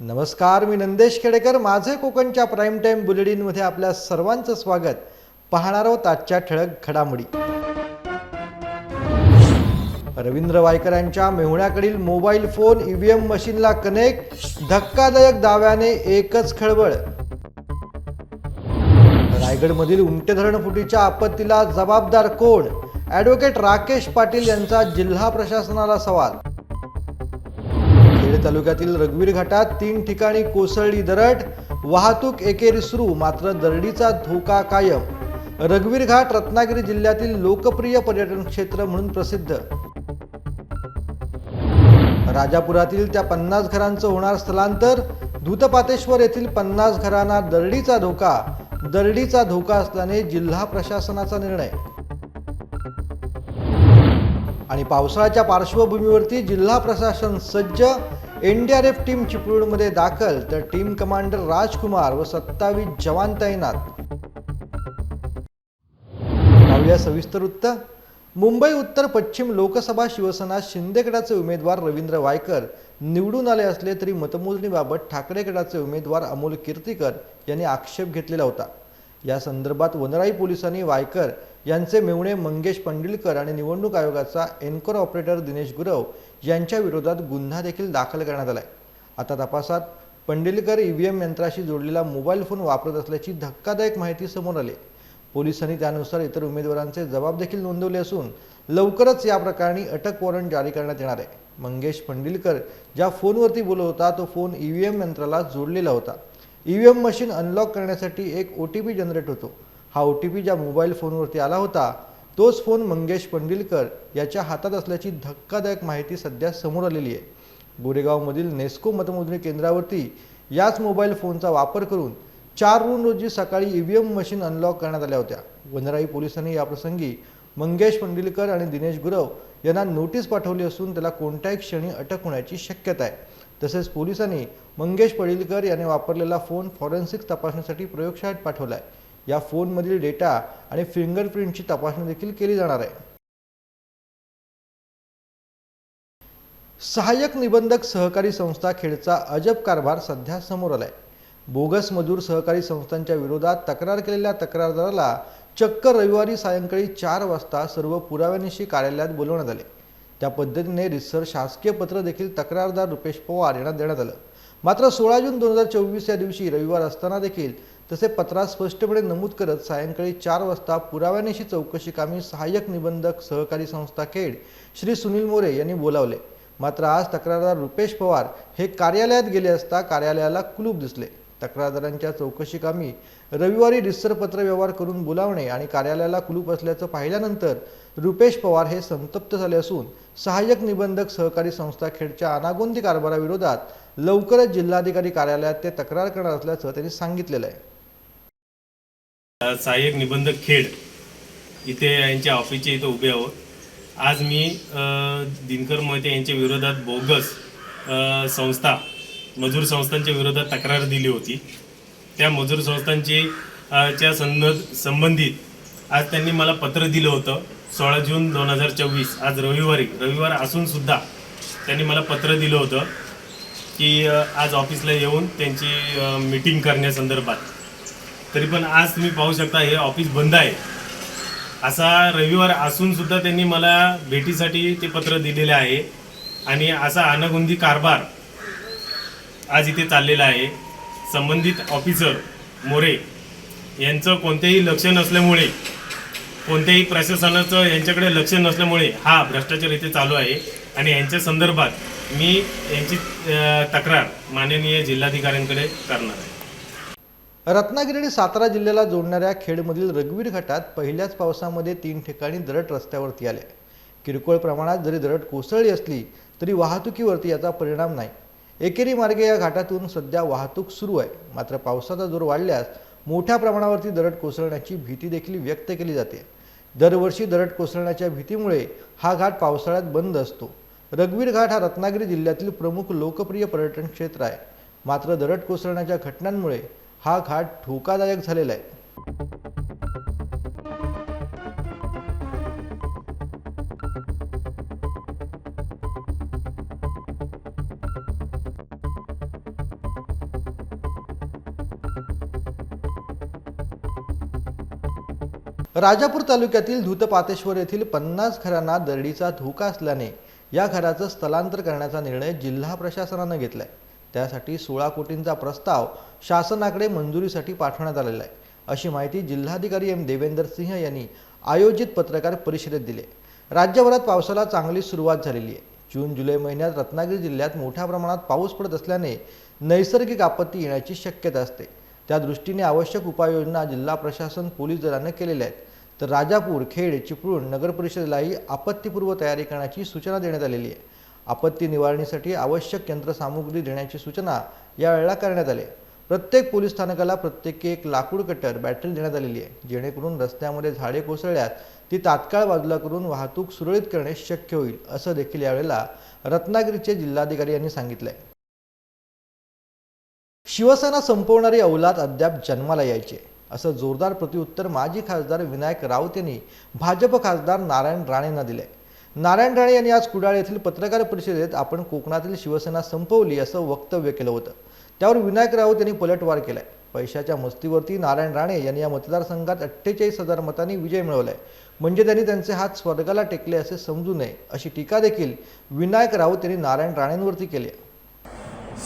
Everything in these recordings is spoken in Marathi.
नमस्कार मी नंदेश खेडेकर. माझे कोकणच्या प्राईम टाईम बुलेटिनमध्ये आपल्या सर्वांचं स्वागत. पाहणार आहोत आजच्या ठळक घडामोडी. रवींद्र वायकरांच्या मेहुण्याकडील मोबाईल फोन ईव्हीएम मशीनला कनेक्ट धक्कादायक दाव्याने एकच खळबळ. रायगडमधील उमटे धरणफुटीच्या आपत्तीला जबाबदार कोण? ॲडव्होकेट राकेश पाटील यांचा जिल्हा प्रशासनाला सवाल. खेड तालुक्यातील रघुवीर घाटात तीन ठिकाणी कोसळली दरड. वाहतूक एकेरी सुरू मात्र दरडीचा धोका कायम. रघुवीर घाट रत्नागिरी जिल्ह्यातील लोकप्रिय पर्यटन क्षेत्र म्हणून प्रसिद्ध. राजापुरातील त्या पन्नास घरांचं होणार स्थलांतर. धूतपातेश्वर येथील पन्नास घरांना दरडीचा धोका. दरडीचा धोका असल्याने जिल्हा प्रशासनाचा निर्णय. आणि पावसाळ्याच्या पार्श्वभूमीवरती जिल्हा प्रशासन सज्ज. एनडीआरएफ टीम चिपळूणमध्ये दाखल तर टीम कमांडर राजकुमार व सत्तावीस जवान तैनात. सविस्तर वृत्त मुंबई उत्तर पश्चिम लोकसभा शिवसेना शिंदेगडाचे उमेदवार रवींद्र वायकर निवडून आले असले तरी मतमोजणीबाबत ठाकरेगडाचे उमेदवार अमोल कीर्तीकर यांनी आक्षेप घेतलेला होता. या संदर्भात वनराई पोलिसांनी वायकर यांचे मेवणे मंगेश पंडिलकर आणि निवडणूक आयोगाचा एन्कोर ऑपरेटर दिनेश गुरव यांच्या विरोधात गुन्हा देखील दाखल करण्यात आला आहे आता तपासात पंडिलकर ईव्हीएम यंत्राशी जोडलेला मोबाईल फोन वापरत असल्याची धक्कादायक माहिती समोर आली. पोलिसांनी त्यानुसार इतर उमेदवारांचे जबाब देखील नोंदवले असून लवकरच या प्रकरणी अटक वॉरंट जारी करण्यात येणार आहे. मंगेश पंडिलकर ज्या फोनवरती बोलत होता तो फोन ईव्हीएम यंत्राला जोडलेला होता. ईव्हीएम मशीन अनलॉक करण्यासाठी एक ओ टी पी जनरेट होतो. हा ओ टी पी ज्या मोबाईल फोनवरती आला होता तोच फोन मंगेश पंडिलकर याच्या हातात असल्याची धक्कादायक माहिती सध्या समोर आलेली आहे. गोरेगावमधील नेस्को मतमोजणी केंद्रावरती याच मोबाईल फोनचा वापर करून चार जून रोजी सकाळी ईव्हीएम मशीन अनलॉक करण्यात आल्या होत्या. वनराई पोलिसांनी याप्रसंगी मंगेश पंडिलकर आणि दिनेश गुरव यांना नोटीस पाठवली असून त्याला कोणत्याही क्षणी अटक होण्याची शक्यता आहे. तसेच पोलिसांनी मंगेश पडिलकर याने वापरलेला फोन फॉरेन्सिक तपासणीसाठी प्रयोगशाळेत पाठवला आहे. या फोनमधील डेटा आणि फिंगरप्रिंटची तपासणी देखील केली जाणार आहे. सहाय्यक निबंधक सहकारी संस्था खेडचा अजब कारभार सध्या समोर आलाय. बोगस मजूर सहकारी संस्थांच्या विरोधात तक्रार केलेल्या तक्रारदाराला चक्क रविवारी सायंकाळी चार वाजता सर्व पुराव्यानिशी कार्यालयात बोलवण्यात आले. त्या पद्धतीने रिसर शासकीय पत्र देखील तक्रारदार रुपेश पवार यांना देण्यात आलं. मात्र सोळा जून दोन हजार चोवीस या दिवशी रविवार असताना देखील तसे पत्रात स्पष्टपणे नमूद करत सायंकाळी चार वाजता पुराव्यानिशी चौकशी कामी सहाय्यक निबंधक सहकारी संस्था खेड श्री सुनील मोरे यांनी बोलावले. मात्र आज तक्रारदार रुपेश पवार हे कार्यालयात गेले असता कार्यालयाला कुलूप दिसले. तक्रारदारांच्या चौकशी कामी रविवारी रिसरपत्र व्यवहार करून बोलावणे आणि कार्यालयाला कुलूप असल्याचं पाहिल्यानंतर रुपेश पवार हे संतप्त झाले असून सहाय्यक निबंधक सहकारी संस्था खेडच्या अनागोंदी कारभाराविरोधात लवकरच जिल्हाधिकारी कार्यालयात ते तक्रार करणार असल्याचं त्यांनी सांगितलेलं आहे. सहाय्यक निबंधक खेड इथे यांच्या ऑफिसच्या इथं उभे आहोत. आज मी दिनकर मोहिते यांच्या विरोधात बोगस संस्था मजूर संस्थांच्या विरोधात तक्रार दिली होती. त्या मजूर संस्थांची च्या संबंध संबंधित आज त्यांनी मला पत्र दिलं होतं. सोळा जून दोन हजार चोवीस आज रविवारी रविवार असूनसुद्धा त्यांनी मला पत्र दिलं होतं की आज ऑफिसला येऊन त्यांची मीटिंग करण्यासंदर्भात. तरी पण आज तुम्ही पाहू शकता हे ऑफिस बंद आहे. असा रविवार असून सुद्धा त्यांनी मला भेटीसाठी ते पत्र दिलेले आहे. आणि असा अनगुंदी कारभार आज इथे चाललेला आहे. संबंधित ऑफिसर मोरे यांचं कोणतेही लक्ष नसल्यामुळे कोणत्याही प्रशासनाचं यांच्याकडे लक्ष नसल्यामुळे हा भ्रष्टाचार इथे चालू आहे. आणि यांच्या संदर्भात मी यांची तक्रार माननीय जिल्हाधिकाऱ्यांकडे करणार आहे. रत्नागिरी आणि सातारा जिल्ह्याला जोडणाऱ्या खेडमधील रघुवीर घाटात पहिल्याच पावसामध्ये तीन ठिकाणी दरड रस्त्यावरती आले. किरकोळ प्रमाणात जरी दरड कोसळली असली तरी वाहतुकीवरती याचा परिणाम नाही. एकेरी मार्गे या घाटातून सध्या वाहतूक सुरू आहे. मात्र पावसाचा जोर वाढल्यास मोठ्या प्रमाणावरती दरड कोसळण्याची भीती देखील व्यक्त केली जाते. दरवर्षी दरड कोसळण्याच्या भीतीमुळे हा घाट पावसाळ्यात बंद असतो. रघुवीर घाट हा रत्नागिरी जिल्ह्यातील प्रमुख लोकप्रिय पर्यटन क्षेत्र आहे. मात्र दरड कोसळण्याच्या घटनांमुळे हा घाट धोकादायक झालेला आहे. राजापूर तालुक्यातील धुतपातेश्वर येथील पन्नास घरांना दरडीचा धोका असल्याने या घराचं स्थलांतर करण्याचा निर्णय जिल्हा प्रशासनानं घेतला आहे त्यासाठी सोळा कोटींचा प्रस्ताव शासनाकडे मंजुरीसाठी पाठवण्यात आलेला आहे. अशी माहिती जिल्हाधिकारी एम. देवेंदर सिंह यांनी आयोजित पत्रकार परिषदेत दिली राज्यभरात पावसाला चांगली सुरुवात झालेली आहे. जून जुलै महिन्यात रत्नागिरी जिल्ह्यात मोठ्या प्रमाणात पाऊस पडत असल्याने नैसर्गिक आपत्ती येण्याची शक्यता असते. त्या दृष्टीने आवश्यक उपाययोजना जिल्हा प्रशासन पोलीस दलाने केलेल्या आहेत. तर राजापूर खेड चिपळूण नगरपरिषदेलाही आपत्तीपूर्व तयारी करण्याची सूचना देण्यात आलेली आहे. आपत्ती निवारणीसाठी आवश्यक यंत्रसामुग्री देण्याची सूचना यावेळेला करण्यात आली. प्रत्येक पोलीस स्थानकाला प्रत्येकी एक लाकूड कटर बॅटरी देण्यात आलेली आहे. जेणेकरून रस्त्यामध्ये झाडे कोसळल्यास ती तात्काळ बाजूला करून वाहतूक सुरळीत करणे शक्य होईल असं देखील यावेळेला रत्नागिरीचे जिल्हाधिकारी यांनी सांगितलंय. शिवसेना संपवणारी औलाद अद्याप जन्माला यायचे असं जोरदार प्रत्युत्तर माजी खासदार विनायक राऊत यांनी भाजप खासदार नारायण राणेंना दिले नारायण राणे यांनी आज कुडाळ येथील पत्रकार परिषदेत आपण कोकणातील शिवसेना संपवली असं वक्तव्य केलं होतं. त्यावर विनायक राऊत यांनी पलटवार केलाय. पैशाच्या मस्तीवरती नारायण राणे यांनी या मतदारसंघात अठ्ठेचाळीस हजार मतांनी विजय मिळवलाय. म्हणजे त्यांनी त्यांचे हात स्वर्गाला टेकले असे समजू नये अशी टीका देखील विनायक राऊत यांनी नारायण राणेंवरती केली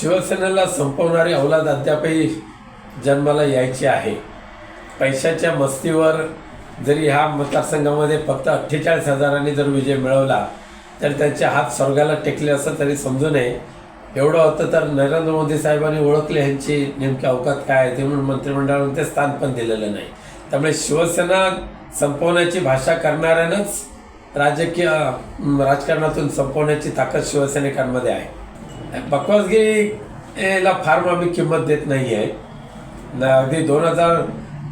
शिवसेनेला संपवणारी औलाद अद्यापही जन्माला यायची आहे. पैशाच्या मस्तीवर जरी ह्या मतदारसंघामध्ये फक्त अठ्ठेचाळीस हजारांनी जर विजय मिळवला तर त्यांचे हात स्वर्गाला टेकले असं तरी समजू नये. एवढं होतं तर नरेंद्र मोदी साहेबांनी ओळखले ह्यांची नेमकी अवकात काय आहे ते म्हणून मंत्रिमंडळाने ते स्थान पण दिलेलं नाही. त्यामुळे शिवसेना संपवण्याची भाषा करणाऱ्यानंच राजकीय राजकारणातून संपवण्याची ताकद शिवसैनिकांमध्ये आहे. बकवासगिरीला फार आम्ही किंमत देत नाही आहे अगदी दोन हजार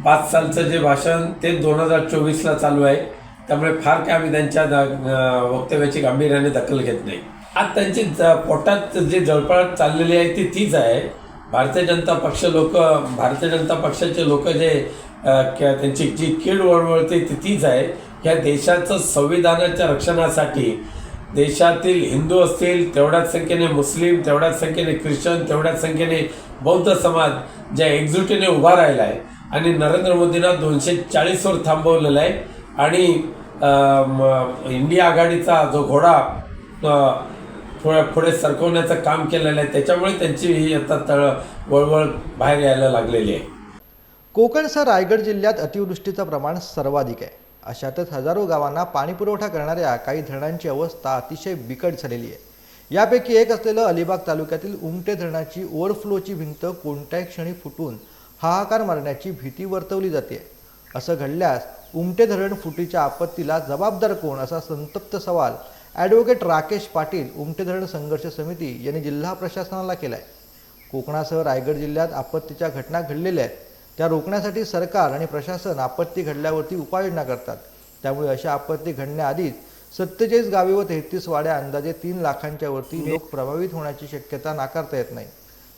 पाच सालचं जे भाषण ते दोन हजार चोवीसला चालू आहे. त्यामुळे फार काय आम्ही त्यांच्या द- वक्तव्याची गांभीर्याने दखल घेत नाही. आज त्यांची ज- पोटात जी जळपळ चाललेली आहे ती तीच आहे. भारतीय जनता पक्ष लोक भारतीय जनता पक्षाचे लोक जे त्यांची जी कीड वळवळते ती तीच आहे. ह्या देशाचं संविधानाच्या रक्षणासाठी देशातील हिंदू असतील तेवढ्याच संख्येने मुस्लिम तेवढ्याच संख्येने ख्रिश्चन तेवढ्याच संख्येने बौद्ध समाज ज्या एकजुटीने उभा राहिला आहे आणि नरेंद्र मोदींना दोनशे चाळीसवर थांबवलेलं आहे. आणि इंडिया आघाडीचा जो घोडा अं, पुढे पुढे सरकवण्याचं काम केलेलं आहे त्याच्यामुळे त्यांची ही आता तळ वळवळ बाहेर यायला लागलेली आहे. कोकणसह रायगड जिल्ह्यात अतिवृष्टीचं प्रमाण सर्वाधिक आहे. अशातच हजारो गावांना पाणीपुरवठा करणाऱ्या काही धरणांची अवस्था अतिशय बिकट झालेली आहे. यापैकी एक असलेलं अलिबाग तालुक्यातील उमटे धरणाची ओव्हरफ्लोची भिंत कोणत्याही क्षणी फुटून हाहाकार मारण्याची भीती वर्तवली जाते. असं घडल्यास उमटे धरण फुटीच्या आपत्तीला जबाबदार कोण? असा संतप्त सवाल ॲडव्होकेट राकेश पाटील उमटे धरण संघर्ष समिती यांनी जिल्हा प्रशासनाला केलाय. कोकणासह रायगड जिल्ह्यात आपत्तीच्या घटना घडलेल्या आहेत. त्या रोखण्यासाठी सरकार आणि प्रशासन आपत्ती घडल्यावरती उपाययोजना करतात. त्यामुळे अशा आपत्ती घडण्याआधीच सत्तेचाळीस गावे व तेहतीस वाड्या अंदाजे तीन लाखांच्या वरती लोक प्रभावित होण्याची शक्यता नाकारता येत नाही.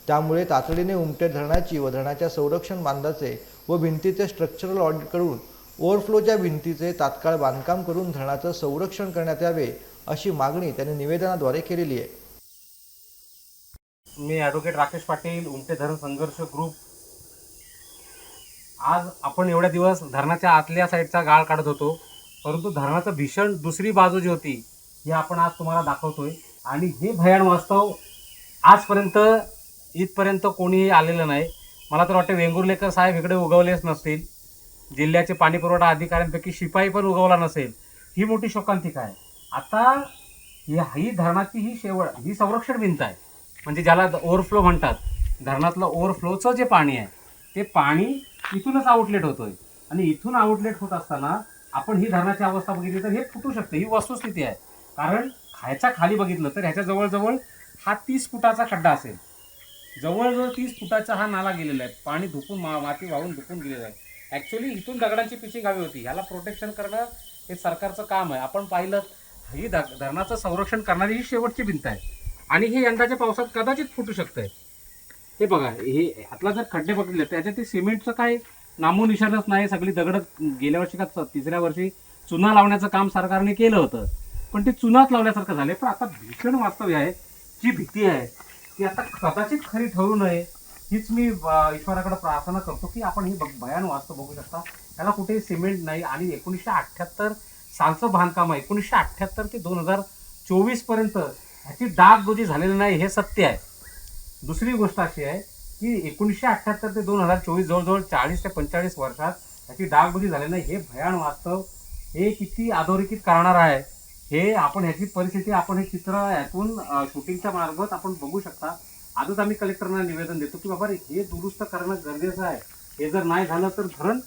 त्यामुळे तातडीने उमटे धरणाची व धरणाच्या संरक्षण बांधाचे व भिंतीचे स्ट्रक्चरल ऑडिट करून ओव्हरफ्लोच्या भिंतीचे तात्काळ बांधकाम करून धरणाचं संरक्षण करण्यात यावे अशी मागणी त्यांनी निवेदनाद्वारे केलेली आहे. मी ॲडव्होकेट राकेश पाटील उमटे धरण संघर्ष ग्रुप आज आपण एवढ्या दिवस धरणाच्या आतल्या साईडचा गाळ काढत होतो परंतु धरणाचं भीषण दुसरी बाजू जी होती ही आपण आज तुम्हाला दाखवतोय. आणि हे भयान वास्तव आजपर्यंत इथपर्यंत कोणीही आलेलं नाही. मला तर वाटतं वेंगुर्लेकर साहेब इकडे उगवलेच नसतील. जिल्ह्याचे पाणीपुरवठा अधिकाऱ्यांपैकी शिपाई पण उगवला नसेल. ही मोठी शोकांतिका आहे. आता ही ही धरणाची ही शेवट ही संरक्षण भिंत आहे. म्हणजे ज्याला ओव्हरफ्लो म्हणतात. धरणातलं ओव्हरफ्लोचं जे पाणी आहे ते पाणी इथूनच आउटलेट होतोय. आणि इथून आउटलेट होत असताना आपण ही धरणाची अवस्था बघितली तर हे फुटू शकते. ही वस्तुस्थिती आहे. कारण खायच्या खाली बघितलं तर ह्याच्या जवळजवळ हा तीस फुटाचा खड्डा असेल. जवळजवळ तीस फुटाचा हा नाला गेलेला आहे. पाणी धुकून मा माती वाहून धुकून गेलेलं आहे. ॲक्च्युली इथून दगडांची पिचिंग हवी होती. ह्याला प्रोटेक्शन करणं हे सरकारचं काम आहे. आपण पाहिलं ही ध धरणाचं संरक्षण करणारी ही शेवटची भिंत आहे. आणि हे यंदाच्या पावसात कदाचित फुटू शकतंय. हे बघा हे आतला जर खड्डे बघितले त्याच्यात ते सिमेंटचं काय नामोनिशाणच नाही. सगळी दगड गेल्या वर्षी का तिसऱ्या वर्षी चुना लावण्याचं काम सरकारने केलं होतं. पण ते चुनाच लावल्यासारखं झालं पण आता भीषण वास्तव्य आहे. जी भीती आहे ती आता कदाचित खरी ठरू नये हीच मी ईश्वराकडे प्रार्थना करतो की आपण ही ब- भयान वास्तव बघू शकता. त्याला कुठेही सिमेंट नाही आणि एकोणीसशे अठ्ठ्याहत्तर सालचं बांधकाम आहे. एकोणीसशे अठ्ठ्याहत्तर ते दोन हजार चोवीसपर्यंत ह्याची डागडुजी झालेली नाही हे सत्य आहे. दुसरी गोष्ट अशी आहे की एकोणीसशे अठ्ठ्याहत्तर ते दोन हजार चोवीस जवळजवळ चाळीस ते पंचेचाळीस वर्षात ह्याची डागडुजी झालेली नाही हे भयान वास्तव हे किती अधोरेखित करणार आहे. हे आपण ह्याची परिस्थिती आपण हे चित्र यातून शूटिंगच्या मार्फत आपण बघू शकता. आजच आम्ही कलेक्टरना निवेदन देतो की बाबा हे दुरुस्त करणं गरजेचं आहे. हे जर नाही झालं तर धरण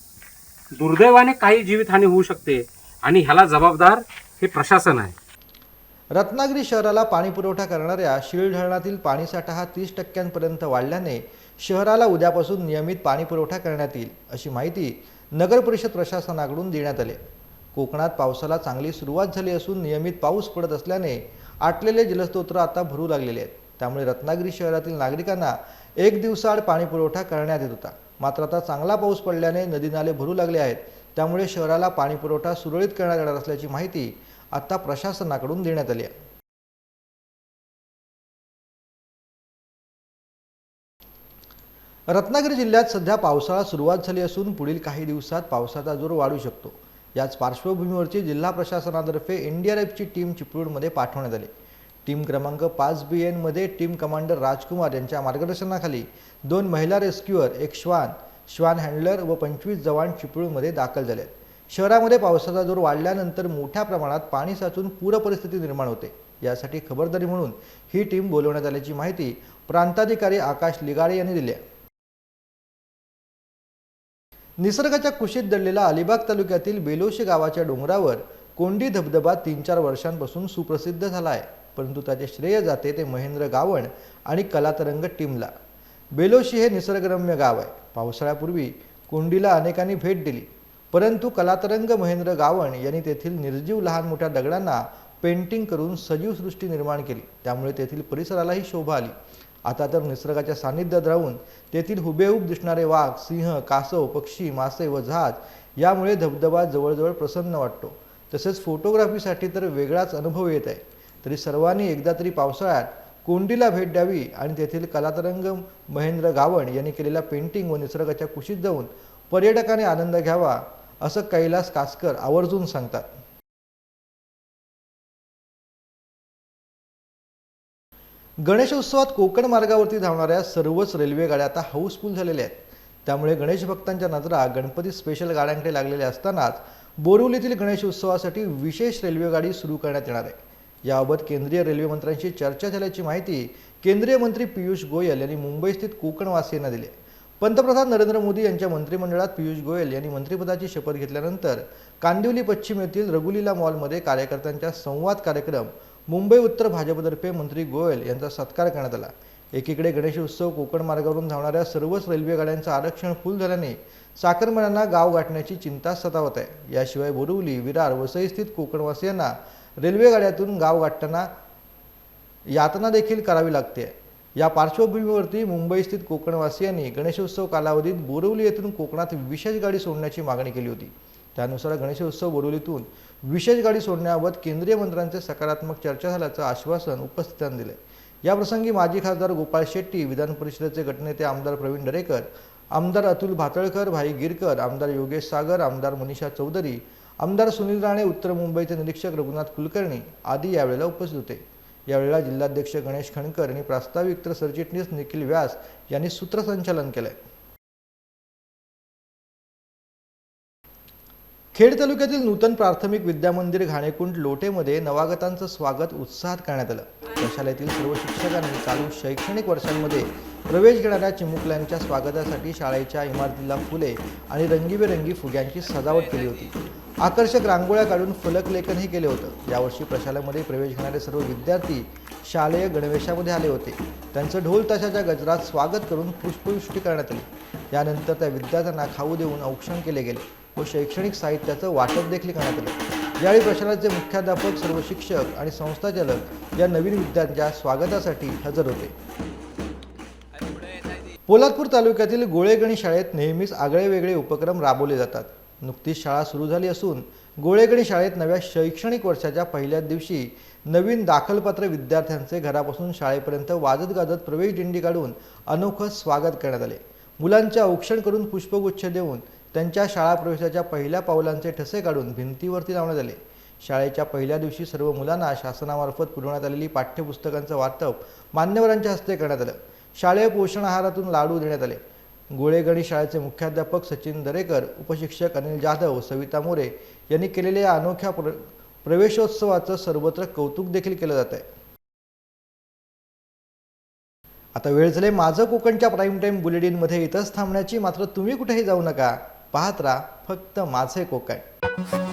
दुर्दैवाने काही जीवितहानी होऊ शकते आणि ह्याला जबाबदार हे प्रशासन आहे. रत्नागिरी शहराला पाणी पुरवठा करणाऱ्या शिळ धरणातील पाणीसाठा हा तीस टक्क्यांपर्यंत वाढल्याने शहराला उद्यापासून नियमित पाणी पुरवठा करण्यात येईल अशी माहिती नगर परिषद प्रशासनाकडून देण्यात आली. कोकणात पावसाला चांगली सुरुवात झाली असून नियमित पाऊस पडत असल्याने आटलेले जलस्त्रोत्र आता भरू लागलेले आहेत. त्यामुळे रत्नागिरी शहरातील नागरिकांना एक दिवसाआड पाणीपुरवठा करण्यात येत होता. मात्र आता चांगला पाऊस पडल्याने नदी नाले भरू लागले आहेत. त्यामुळे शहराला पाणीपुरवठा सुरळीत करण्यात येणार असल्याची माहिती आता प्रशासनाकडून देण्यात आली आहे. रत्नागिरी जिल्ह्यात सध्या पावसाळा सुरुवात झाली असून पुढील काही दिवसात पावसाचा जोर वाढू शकतो. याच पार्श्वभूमीवरची जिल्हा प्रशासनातर्फे एन डी आर एफची टीम चिपळूणमध्ये पाठवण्यात आली. टीम क्रमांक पाच बी एनमध्ये टीम कमांडर राजकुमार यांच्या मार्गदर्शनाखाली दोन महिला रेस्क्युअर एक श्वान श्वान हँडलर व पंचवीस जवान चिपळूणमध्ये दाखल झाले. शहरामध्ये पावसाचा जोर वाढल्यानंतर मोठ्या प्रमाणात पाणी साचून पूरपरिस्थिती निर्माण होते. यासाठी खबरदारी म्हणून ही टीम बोलवण्यात आल्याची माहिती प्रांताधिकारी आकाश लिगाडे यांनी दिली आहे. निसर्गाच्या कुशीत दडलेला अलिबाग तालुक्यातील बेलोशी गावाच्या डोंगरावर कोंडी धबधबा तीन चार वर्षांपासून सुप्रसिद्ध झाला आहे परंतु त्याचे श्रेय जाते ते महेंद्र गावण आणि कलातरंग टीमला. बेलोशी हे निसर्गरम्य गाव आहे. पावसाळ्यापूर्वी कोंडीला अनेकांनी भेट दिली. परंतु कलातरंग महेंद्र गावण यांनी तेथील निर्जीव लहान मोठ्या दगडांना पेंटिंग करून सजीव सृष्टी निर्माण केली. त्यामुळे तेथील परिसरालाही शोभा आली. आता तर निसर्गाच्या सान्निध्यात राहून तेथील हुबेहूब दिसणारे वाघ सिंह कासव पक्षी मासे व जहाज यामुळे धबधबा जवळजवळ प्रसन्न वाटतो. तसेच फोटोग्राफीसाठी तर वेगळाच अनुभव येत आहे. तरी सर्वांनी एकदा तरी पावसाळ्यात कोंडीला भेट द्यावी आणि तेथील कलातरंग महेंद्र गावण यांनी केलेल्या पेंटिंग व निसर्गाच्या कुशीत जाऊन पर्यटकाने आनंद घ्यावा असं कैलास कासकर आवर्जून सांगतात. गणेशोत्सवात कोकण मार्गावरती धावणाऱ्या सर्वच रेल्वे गाड्या आता हाऊसफुल झालेल्या आहेत त्यामुळे गणेश भक्तांच्या नजरा गणपती स्पेशल गाड्यांकडे लागलेल्या असतानाच बोरिवलीतील गणेशोत्सवासाठी विशेष रेल्वे गाडी सुरू करण्यात येणार आहे याबाबत केंद्रीय रेल्वे मंत्र्यांशी चर्चा झाल्याची माहिती केंद्रीय मंत्री पियुष गोयल यांनी मुंबईस्थित कोकणवासियांना दिली आहे. पंतप्रधान नरेंद्र मोदी यांच्या मंत्रिमंडळात पियुष गोयल यांनी मंत्रिपदाची शपथ घेतल्यानंतर कांदिवली पश्चिम येथील रघुलीला मॉलमध्ये कार्यकर्त्यांच्या संवाद कार्यक्रम मुंबई उत्तर भाजपतर्फे मंत्री गोयल यांचा सत्कार करण्यात आला. एकीकडे गणेशोत्सव कोकण मार्गावरून धावणाऱ्या सर्वच रेल्वे गाड्यांचं आरक्षण फुल झाल्याने चाकरमान्यांना गाव गाठण्याची चिंता सतावत आहे. याशिवाय बोरिवली विरार वसईस्थित कोकणवासियांना रेल्वे गाड्यातून गाव गाठताना यातना देखील करावी लागते. या पार्श्वभूमीवरती मुंबईस्थित कोकणवासियांनी गणेशोत्सव कालावधीत बोरिवली येथून कोकणात विशेष गाडी सोडण्याची मागणी केली होती. त्यानुसार गणेशोत्सव बोरिवलीतून विशेष गाडी सोडण्याबाबत केंद्रीय मंत्र्यांचे सकारात्मक चर्चा झाल्याचं आश्वासन उपस्थितांनी दिले. याप्रसंगी माजी खासदार गोपाळ शेट्टी विधान परिषदेचे गटनेते आमदार प्रवीण दरेकर आमदार अतुल भातळकर भाई गिरकर आमदार योगेश सागर आमदार मनीषा चौधरी आमदार सुनील राणे उत्तर मुंबईचे निरीक्षक रघुनाथ कुलकर्णी आदी यावेळेला उपस्थित होते. यावेळेला जिल्हाध्यक्ष गणेश खणकर आणि प्रास्ताविक तर सरचिटणीस निखिल व्यास यांनी सूत्रसंचालन केलंय. खेड तालुक्यातील नूतन प्राथमिक विद्यामंदिर घाणेकुंड लोटेमध्ये नवागतांचं स्वागत उत्साहात करण्यात आलं. प्रशालेतील सर्व शिक्षकांनी चालू शैक्षणिक वर्षांमध्ये प्रवेश घेणाऱ्या चिमुकल्यांच्या स्वागतासाठी शाळेच्या इमारतीला फुले आणि रंगीबेरंगी फुग्यांची सजावट केली होती. आकर्षक रांगोळ्या काढून फलकलेखनही केले होतं. यावर्षी प्रशालेमध्ये प्रवेश घेणारे सर्व विद्यार्थी शालेय गणवेशामध्ये आले होते. त्यांचं ढोल ताशाच्या गजरात स्वागत करून पुष्पवृष्टी करण्यात आली. यानंतर त्या विद्यार्थ्यांना खाऊ देऊन औक्षण केले गेले. व शैक्षणिक साहित्याचं वाटप देखील करण्यात आलं. यावेळी प्रशालाचे मुख्याध्यापक सर्व शिक्षक आणि संस्थाचालक या नवीन विद्यार्थ्यांच्या स्वागतासाठी हजर होते. पोलादपूर तालुक्यातील गोळेगणी शाळेत नेहमीच आगळे वेगळे उपक्रम राबवले जातात. नुकतीच शाळा सुरू झाली असून गोळेगणी शाळेत नव्या शैक्षणिक वर्षाच्या पहिल्याच दिवशी नवीन दाखलपात्र विद्यार्थ्यांचे घरापासून शाळेपर्यंत वाजत गाजत प्रवेश दिंडी काढून अनोखं स्वागत करण्यात आले. मुलांचे औक्षण करून पुष्पगुच्छ देऊन त्यांच्या शाळा प्रवेशाच्या पहिल्या पावलांचे ठसे काढून भिंतीवरती लावण्यात आले. शाळेच्या पहिल्या दिवशी सर्व मुलांना शासनामार्फत पुरवण्यात आलेली पाठ्यपुस्तकांचं वाटप मान्यवरांच्या हस्ते करण्यात आलं. शालेय पोषण आहारातून लाडू देण्यात आले. गोळेगणी शाळेचे मुख्याध्यापक सचिन दरेकर उपशिक्षक अनिल जाधव सविता मोरे यांनी केलेल्या या अनोख्या प्र प्रवेशोत्सवाचं सर्वत्र कौतुक देखील केलं जात आहे आता वेळ झाले माझं कोकणच्या प्राईम टाईम बुलेटिनमध्ये इथंच थांबण्याची. मात्र तुम्ही कुठेही जाऊ नका. पाहत राहा फक्त माझे कोकण.